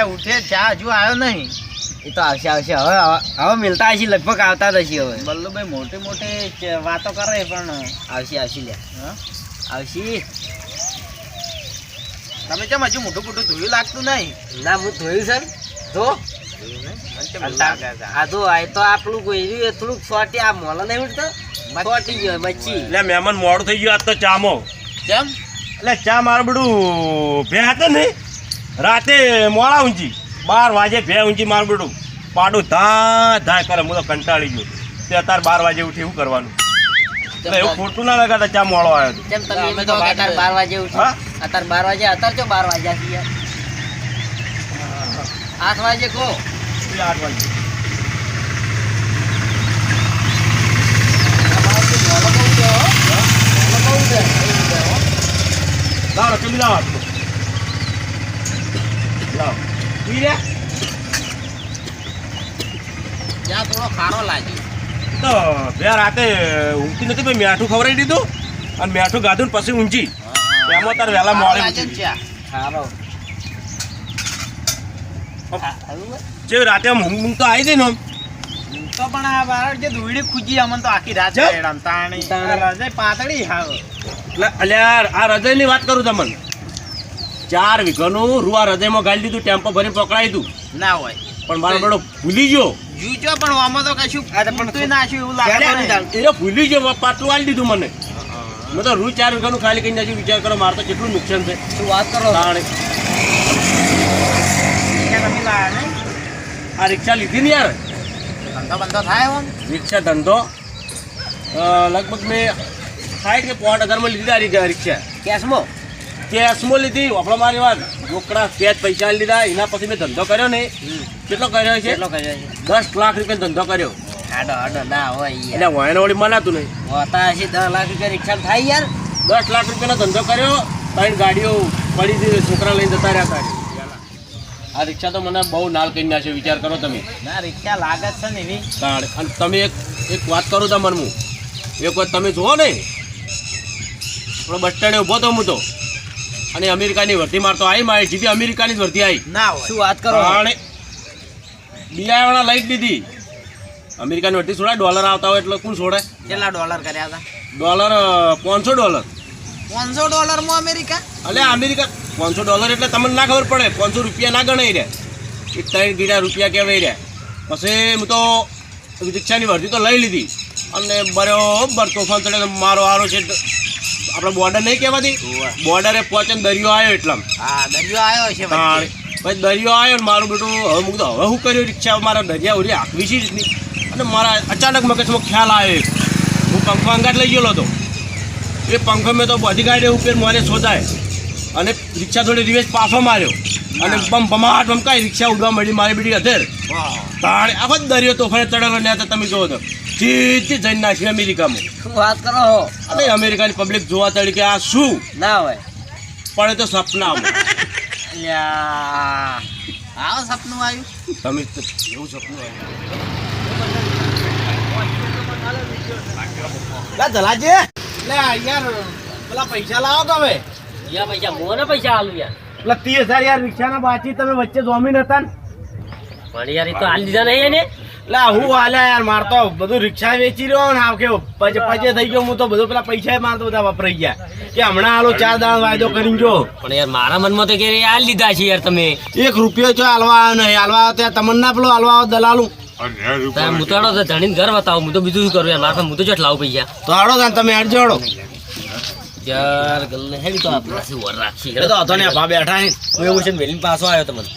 ઉઠે ચા હજુ આવ્યો નહીં. એ તો આવશે આવશે. હવે હવે- મિલતા હશે લગભગ આવતા જ હશે હવે. બલ્લુભાઈ મોટી મોટી વાતો કરે પણ આવશે આવશે લે હા? આવશે. તમે કેમ હજુ મોટું મોટું ધોયું લાગતું નહીં? ના હું ધોયું સર ને. તો આ તો આ તો આપણું ગોયરું એટલું સોટી આ મોલા નહીં ઉઠતો સોટી ગયો મચ્છી. એટલે મહેમાન મોડું થઈ ગયું આજ તો ચામો કેમ? એટલે ચા મારું બધું ભે હતો ને. રાતે મોડા ઊંચી બાર વાગે ભે ઊંચી મારું બધું પાડું ધા ધા કરે હું તો કંટાળી ગયો. તે અત્યારે બાર વાગે ઉઠી શું કરવાનું? એવું ખોટું ના લગાતા ચા મોડો આવ્યો જેમ તમે એમ તો અત્યારે બાર વાગે ઉઠી. હા? અત્યારે બાર વાગે અત્યારે જો બાર વાગ્યા છે યાર આઠ વાગે કહો. આઠ વાગે. કેમ આટલું? લાવો. પી રે ત્યાં થોડો ખારો લાગ્યો. તો બે રાતે ઊંઘતી નથી ભાઈ મેઠું ખવડાવી દીધું અને મેઠું ગાધું ને પછી ઊંચી એમાં તાર વહેલા ખારો મોડે ને સારો જે રાતે આમ ઊંઘ ઊંઘ તો આવી ગઈ ને. તો પણ આ બાર જે દોયડી ખૂજી અમને તો આખી રાત તાણી. રજાઈ પાતળી હા એટલે અલ્યા આ હૃદયની વાત કરું તમને. ચાર વીઘાનું રૂવા હૃદયમાં ગાળી દીધું ટેમ્પો ભરીને પકડાઈ દીધું. ના હોય. પણ મારો બેડો ભૂલી ગયો. જુજો પણ આમાં તો કશું આ તો પણ ખૂટતુંય નાખ્યું એવું લાગે એ ભૂલી ગયો પાટલું આલી દીધું મને. મેં તો રૂ ચાર વીઘાનું ખાલી કરીને નાખ્યું વિચાર કરો મારે તો કેટલું નુકસાન છે. શું વાત કરો? આ રિક્ષા લીધી ને યાર. ધંધો બંધો થાય રિક્ષા ધંધો. લગભગ મેં સાઠ કે પોઈન્ટ હજારમાં લીધી આ રિક્ષા. કેશમાં? કેશમાં લીધી આપણો મારી વાત. રોકડા કેશ પૈસા લીધા એના પછી મેં ધંધો કર્યો ને કેટલો કર્યો છે? કેટલો કર્યો છે? દસ લાખ રૂપિયા ધંધો કર્યો. આડો આડો ના હોય એટલે વળી મનાતું નહીં. હોતા હશે દસ લાખ રૂપિયા રિક્ષા થાય યાર. દસ લાખ રૂપિયાનો ધંધો કર્યો ત્રણ ગાડીઓ પડી હતી છોકરા લઈને જતા રહ્યા તારે આ રિક્ષા તો મને બહુ નાલ કરી નાખ્યો વિચાર કરો તમે. ના રિક્ષા લાગે છે ને એની. તાણ અને તમે એક એક વાત કરો તમને હું. એક વાત તમે જુઓ ને. આપણો બસ સ્ટેન્ડે ઊભો તો હું તો. અને અમેરિકાની વર્તી મારતો આવી મારી જીતી અમેરિકાની જ વર્તી આવી ના શું વાત કરો? બિયાવાળા લઈ જ દીધી. અમેરિકાની વર્તી છોડાય ડોલર આવતા હોય એટલે કોણ છોડે કેટલા ડોલર કર્યા હતા? ડોલર પાંચસો ડોલર. પાંચસો ડોલરમાં અમેરિકા? અલે અમેરિકા પાંચસો ડોલર એટલે તમને ના ખબર પડે પાંચસો રૂપિયા ના ગણાય રહ્યા. એક ત્રણ ગીડા રૂપિયા કહેવાય રહ્યા. પછી હું તો રિક્ષાની વર્દી તો લઈ લીધી. અને બરોબર તોફાન ચડે મારો આરો છે આપણે બોર્ડર નહીં કહેવાતી? બોર્ડરે પહોંચે દરિયો આવ્યો એટલા હા દરિયો આવ્યો છે. પછી દરિયો આવ્યો ને મારું બેટું હવે મૂક તો હવે શું કર્યું રિક્ષા? મારા દરિયા ઉરી આખવી છે રીતની. અને મારા અચાનક મગજમાં ખ્યાલ આવ્યો હું પંખો અંગાટ લઈ ગયેલો હતો. એ પંખો મેં તો બધી ગાડી ઉપર મારે શોધાય. અને રિક્ષા થોડી રિવેશ પાછો માર્યો. અને બમ બમાટ બમકાઈ રિક્ષા ઉડવા મળી મારી બીડી અધેર. તાણે આખો દરિયો તોફાને ચડેલો ને તમે જોવો તો. સીધી જઈને નાખી અમેરિકામાં. શું વાત કરો છો અરે અમેરિકાની પબ્લિક જોવા તળી કે આ શું? ના હોય. પડે તો સપના. આવો સપનું આવ્યું. તમે તો એવું સપનું આવ્યું. લા ધલાજી લે યાર પેલા પૈસા લાવો તમે. યા પૈસા મોને પૈસા આલું યાર. પેલા ત્રીસ હજાર યાર રિક્ષાના બાચી તમે વચ્ચે જોમીન હતા ને. પણ યાર એ તો હાલ દીધા નહીં એને. લા હું હાલે યાર માર તો બધું રિક્ષા વેચી રહ્યો ને આવ કેવો પજે પજે થઈ ગયો હું તો બધો પેલા પૈસા માર તો બધા વાપરાઈ ગયા. કે હમણાં હાલો ચાર દાણ વાયદો કરીને જો. પણ યાર મારા મનમાં તો કે આ લીધા છે યાર તમે. એક રૂપિયો છો હાલવા નહીં હાલવા ત્યાં તમને ના પેલો હાલવા દલાલું. મુતાડો તો ધણીને ઘર બતાવો હું તો બીજું શું કરું યાર મારા હું તો જટ લાવું પૈસા? તો હાડો તાન તમે હેડ જોડો. યાર ગલ્લે હેડી તો આપણે રાખી. એ તો હતો ને ભા બેઠા હે હું એવું છે વેલીન પાછો આવ્યો તમને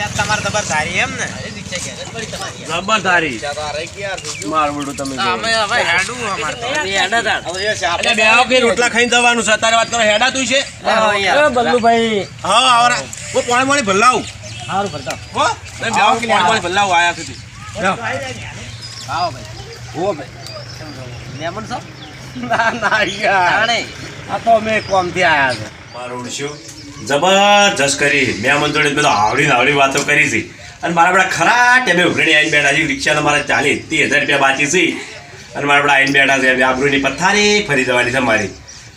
રિક્ષા તમારે ખબર એમ ને? જબરદારી માર બડું તમે અમે હવે હેડું અમારે તો. હેડા તાણ. એટલે બે આવો રોટલા ખાઈને જવાનું છે અત્યારે વાત કરો હેડા તું છે? બલ્લુભાઈ. હા આવરા હું પાણી પાણી ભલાવું સારું કરતા હો? બે આવો પાણી પાણી ભલાવું આયા સુધી. આવો ભાઈ. ઓ ભાઈ. લેમન છો? ના ના યાર. આ તો અમે કોમથી આયા છે. મારું શું જબરજસ્ત કરી. મેં મન જોડે બધો આવડી આવડી વાતો કરી છે. અને મારા બધા ખરા ટેબે ઉઘરણી આવીને બેઠા છે. રિક્ષાના મારા ચાલી ત્રીસ હજાર રૂપિયા બાકી છે. અને મારા બધા આવીને બેઠા છે. આબરૂની પથારી ફરી જવાની છે મારી.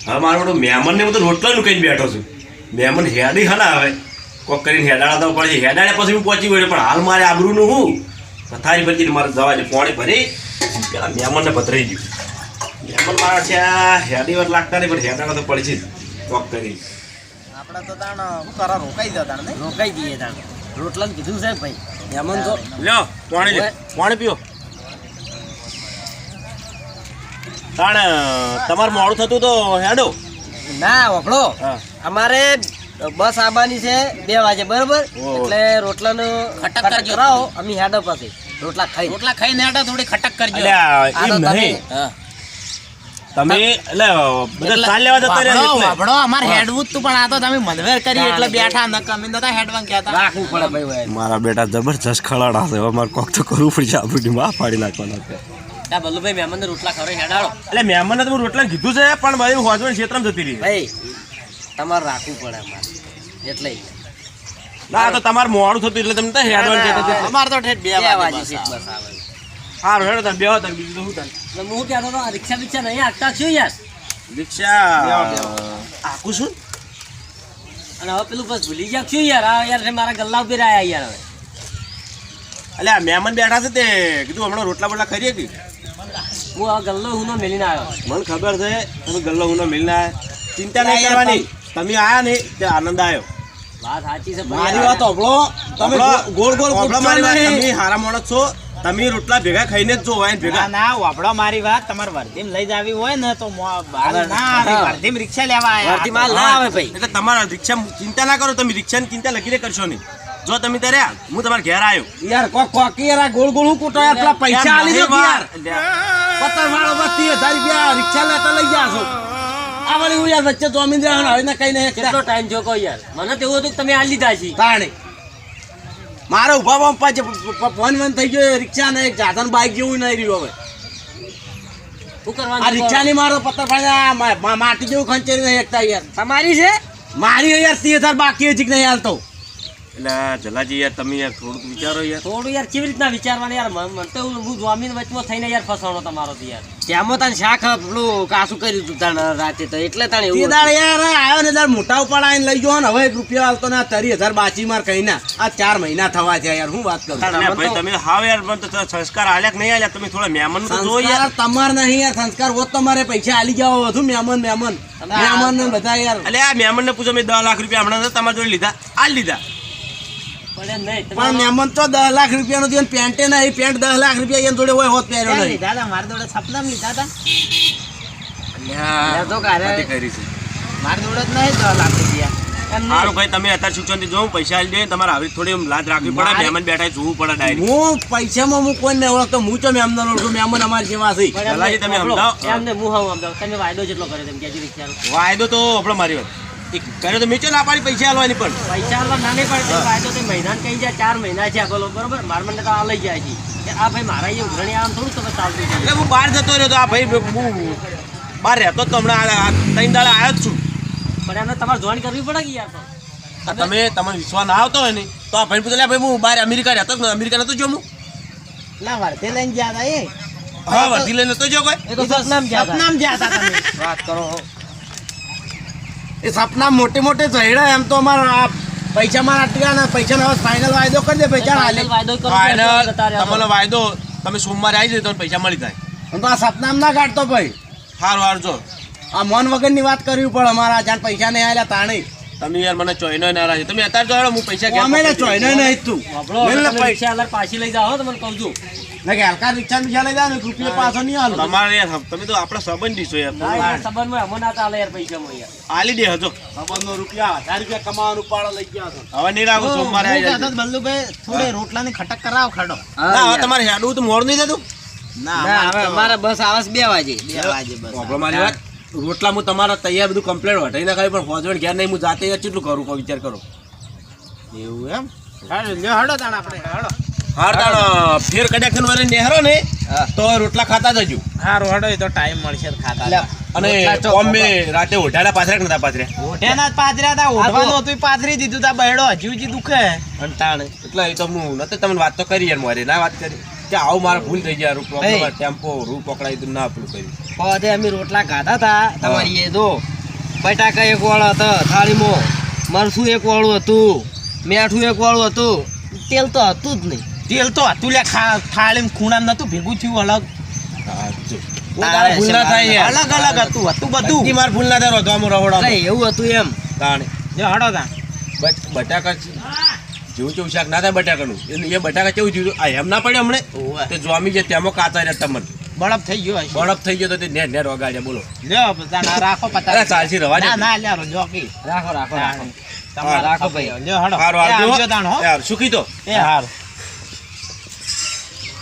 હવે મારો બધું મહેમાનને બધું રોટલાનું કહીને બેઠો છું. મહેમાન હેડી હના હવે. કોક કરીને હેડાડા તો પડે હેડાડ્યા પછી હું પહોંચી ગયો પણ હાલ મારે આબરૂનું હું? પથારી પરથી મારે જવા છે. પોણી ભરી. પેલા મહેમાનને પથરાઈ ગયું. મહેમાન મારા છે હેડી વાર લાગતા નહીં, પણ હેડાડા તો પડશે છે કોક કરી આપણે તો તાણ શું કરો રોકાઈ દો તાણ રોકાઈ દઈએ તાણ રોટલાને કીધું છે ભાઈ. મહેમાન તો લ્યો પાણી લે. પાણી પીઓ. તાણ તમારે મોડું થતું તો હેડો. ના અમારે બસ આવવાની છે બે વાગે બરોબર? એટલે રોટલાનું ખટક ખટક કરજો. અમે હેડો પાસે રોટલા ખાઈ. રોટલા ખાઈને હેડો થોડી ખટક કરજો. એમ નહીં. તમે એટલે બધા ચાલ લેવા જતા રહ્યા વાપડો, અમારે હેડવું તું પણ આ તો તમે મનવેર કરી એટલે બેઠા ન કમી નતા હેડવાન કહેતા. રાખવું પડે ભાઈ ભાઈ. મારા બેટા જબરજસ્ત ખળાડા છે અમાર કોક તો કરવું પડશે આપણી માં પાડી નાખવાના છે. આ બલ્લુભાઈ મહેમાનને રોટલા ખવડાવી હેડાડો. એટલે મહેમાનને તો હું રોટલા કીધું છે પણ ભાઈ હોજવણ ક્ષેત્રમાં જતી રહી. ભાઈ તમારે રાખવું પડે અમારે. એટલે ના તો તમારે મોડું થતું એટલે તમને હેડવાન કહેતા અમારે તો ઠેઠ બે બે વાગે બસ છે આવે. હારું હેડો તમે બેહો તમે બીજું તો શું થાય હું કહેતો હતો રિક્ષા બિક્ષા નહીં હાંકતા છું યાર. રિક્ષા. આખું શું અને હવે પેલું બસ ભૂલી ગયા છું યાર આ યાર મારા ગલ્લા ઉપર રહ્યા યાર હવે. આ મહેમાન બેઠા છે તે. કીધું હમણાં રોટલા બોટલા ખરીએ કે હું આ ગલ્લો હુનો મેલીને આવ્યો. મને ખબર છે તમે ગલ્લો હુનો મેલીને આવ્યા. ચિંતા નહીં કરવાની. તમે આયા ને તે આનંદ આવ્યો વાત સાચી છે મારી વાત હોભળો તમે ગોળ ગોળ ગોળ મારી વાત, નહીં. તમે હારા માણસ છો. તમે રોટલા ભેગા ખાઈને જ જો વાઈન ભેગા. ના વાપડો મારી વાત. તમારે વર્ધીમ લઈ જાવી હોય ને તો. વર્ધીમ રિક્ષા લેવા આવે વર્ધી માલ ના આવે ભાઈ. એટલે તમારા રિક્ષા ચિંતા ના કરો તમે રિક્ષાની ચિંતા લખીને કરશો નહીં. જો તમે ત્યારે હું તમારા ઘેર આવ્યો યાર કોક કોકી યાર ગોળ ગોળ હું કૂટો યાર પૈસા આલી દો યાર. પત્તર વાળો ત્રીસ હજાર રૂપિયા રિક્ષા લેતા લઈ ગયા છો. આ વળી હું યાર વચ્ચે જોમીન રહ્યા હવે ને કઈ નહીં. કેટલો ટાઈમ જો કહો યાર? મને તો એવું હતું કે તમે આ લીધા છે. તાણે. મારે ઊભા પંપા છે ફોન વન થઈ ગયો રિક્ષા ને એક જાધન બાઈક જેવું નહીં રહ્યું હવે. શું કરવાનું આ રિક્ષા ની મારો પત્તર ફાયદા માટી જેવું ખંચેરી નહીં એકતા યાર. તમારી છે? મારી યાર હજાર બાકી હજી નહીં હાલતો. એટલે જલાજી યાર તમે યાર થોડુંક વિચારો યાર. થોડું યાર કેવી રીતના વિચારવાનું યાર? મને મને તો હું જમીન વચમાં થઈને યાર ફસાણો તમારો યાર. ત્યાંમાં તને શાક પેલું કાસું કર્યું તું તાણ રાતે તો એટલે તાણે એવું દાડ યાર આવ્યો ને દાડ મોટા ઉપર આવીને લઈ ગયો ને હવે એક રૂપિયો હાલતો ને ત્રીસ હજાર બાચી માર કઈ ના. આ ચાર મહિના થવા છે યાર હું વાત કરું ભાઈ તમે હાવ યાર મને તો સંસ્કાર આલ્યા કે નહીં આલ્યા? તમે થોડા મહેમાન તો જો યાર. તમાર નહીં યાર સંસ્કાર હોત તમારે પૈસા આલી જાવ બધું મહેમાન મહેમાન. મહેમાન ને બધા યાર. એટલે આ મહેમાન ને પૂછો મેં દસ લાખ રૂપિયા હમણાં તમારા જોડે લીધા. આ લીધા. પણ મહેમાન તો દસ લાખ રૂપિયા નું પેન્ટે નહીં પેન્ટ દસ લાખ રૂપિયા એની જોડે હોય હોત પહેર્યો નહીં. મારા જોડે સપના લીધા હતા? તો કારે- કરી છે. મારા જોડે જ નહીં દસ લાખ રૂપિયા. સારું ભાઈ તમે અત્યારે શિક્ષણથી જો પૈસા આવી દે તમારે આવી થોડી લાજ રાખવી પડે મહેમાન બેઠા જોવું પડે ડાયરેક્ટ હું પૈસામાં હું કોઈ નહીં ઓળખતો હું તો ઓળખું મહેમાન અમારી જેવા છે. તમે. સમજાવો. એમ હું હાવ તમે વાયદો જેટલો કર્યો તેમ વાયદો તો આપણો મારી વાત. કર્યો તો મીચો ના પાડી પૈસા આલવાની પણ. પૈસા આલવા ના નહીં પડે તો મહિના કહી જાય ચાર મહિના છે બોલો બરોબર? મારા મને તો આ લઈ જાય છે. કે આ ભાઈ મારા એ ઉઘરણી આમ થોડું તમે ચાલતું છે. એટલે હું બહાર જતો રહ્યો તો આ ભાઈ હું બહાર રહેતો તો હમણાં ત્રણ દાડા આવ્યો જ છું. પણ એમને તમારે જોઈન કરવી પડે કે યાર તો. તમે તમને વિશ્વાસ ના આવતો હોય ને તો આ ભાઈ પૂછે "લે ભાઈ હું બહાર અમેરિકા રહેતો ને અમેરિકા નતો જો હું? ના વર્તે લઈને ગયા હતા એ. હા વર્ધી લઈને તો જો કોઈ? એ ગયા હતા. ગયા હતા વાત કરો. એ સપના મોટે મોટે ચડ્યા એમ તો અમારા આ પૈસા મારા અટક્યા ને પૈસા નો ફાઇનલ વાયદો કરી દે પૈસા. ફાઇનલ તમારો વાયદો તમે સોમવારે આવી જાય તો પૈસા મળી જાય. હું તો આ સપનામાં ના કાઢતો ભાઈ. હાર સારું જો. આ મન વગરની વાત કરવી પડે અમારા જ્યાં પૈસા નહીં આવેલા તાણે તમે યાર મને ચોઈનો ના તમે અત્યારે જો હું પૈસા ઘેર અમે ચોઈનો નહીં તું. મેલ પૈસા અલર પાછી લઈ જાઓ તમને કહું છું. ના કે હલકા રિક્ષા બીજા લઈ જાવ ને રૂપિયા પાછો નહીં હાલ તમારે યાર તમે તો આપણા સંબંધી છો યાર. સંબંધમાં સંબંધમાં ના ચાલે યાર પૈસામાં યાર. આલી દે હજો. ખબરનો રૂપિયા હજાર રૂપિયા કમાવાનું પાડો લઈ ગયા છો. હવે નહીં રાખું સોમવારે આવી જાય બલ્લુભાઈ થોડે રોટલાની ખટક કરાવ ખડો. ના હવે તમારે હેડું તો મોડ નહીં થતું? ના, હવે અમારે બસ આવે બે વાગે બે વાગે બસ મારી વાત. રોટલા હું તમારા તૈયાર બધું કમ્પ્લેટ વટાઈ ના ખાવી પણ હોજવણ ઘેર નહીં હું જાતે કેટલું કરું કોઈ વિચાર કરો. એવું એમ? હડો તાણ આપણે હડો હાર તાણ ફેર કનેક્શન વાળી નેહરો ને તો રોટલા ખાતા જજો. હા એ તો ટાઈમ મળશે તો ખાતા અને રોટલા ચોક ઓમ મેં રાતે ઓઢાડા પાથર્યા નતા પાથર્યા ઓઢ્યાના જ પાથર્યા હતા ઓઢવાનું હતું પાથરી દીધું તા બહેડો હજી દુખે. અંટાણે એટલે એ તો હું નતો તમને વાત તો કરી યાર મારે ના વાત કરી. આવું મારે ભૂલ થઈ ગયા રૂપ ટેમ્પો રૂ પકડાઈ તો ના પેલું કર્યું પોતે અમે રોટલા ખાધા હતા. તમારી એ દો બટાકા એક વાળો હતા થાળીમાં. મરસું એક વાળું હતું મેઠું એક વાળું હતું. તેલ તો હતું જ નહીં. તેલ તો હતું લે ખા થાળી ખૂણા નતું ભેગું થયું અલગ. ભૂલ ના થાય અલગ અલગ હતું હતું બધું. માર ભૂલ ના થાય રોધવામાં રહોડામાં. એવું હતું એમ. તાણે. જો હડો તા. બટાકા જેવું જેવું શાક ના થાય બટાકાનું. એ- એ બટાકા કેવું થયું આ એમ ના પડે હમણે? તો જોમી જે તેમાં કાચા રહ્યા તમને. બળપ થઈ ગયો બરફ થઈ ગયો તો તે નેર નેર વગાડ્યા બોલો. રાખો પતા ચાલશે રવા ના ના લ્યો જોકી. રાખો રાખો રાખો. રાખો ભાઈ. લ્યો હડો હારો આવજો તાણ હો. યાર સુખી તો એ હાર.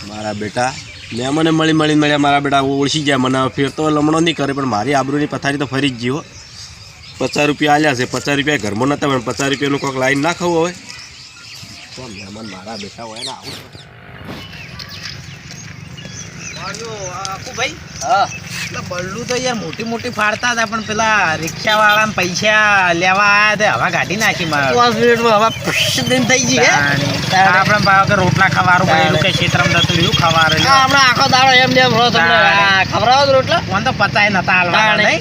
મારા બેટા મેં મને મળી મળી મળ્યા મારા બેટા ઓળખી ગયા મને ફેર તો લમણો નહીં કરે પણ મારી આબરૂની પથારી તો ફરી જ ગયો પચાસ રૂપિયા આલ્યા છે પચાસ રૂપિયા ઘરમાં નતા પણ પચાસ રૂપિયાનું કોઈક લાઈન ના ખાવું હવે તો મહેમાન મારા બેટા હોય ને આવું ભાઈ? હા. બલ્લુ તો યાર મોટી મોટી ફાડતા હતા પણ પેલા રિક્ષા વાળા પૈસા લેવા આયા તે હવા કાઢી નાખી મારે. થઈ ગઈ આપણે ભાવ રોટલા ખવારું પડેલું કે ક્ષેત્રમાં જતું રહ્યું ખવારું આ આખો દાડો એમ ને ખબર ખવડાવો રોટલા. મને તો પતાય નતા હાલવાના નહીં?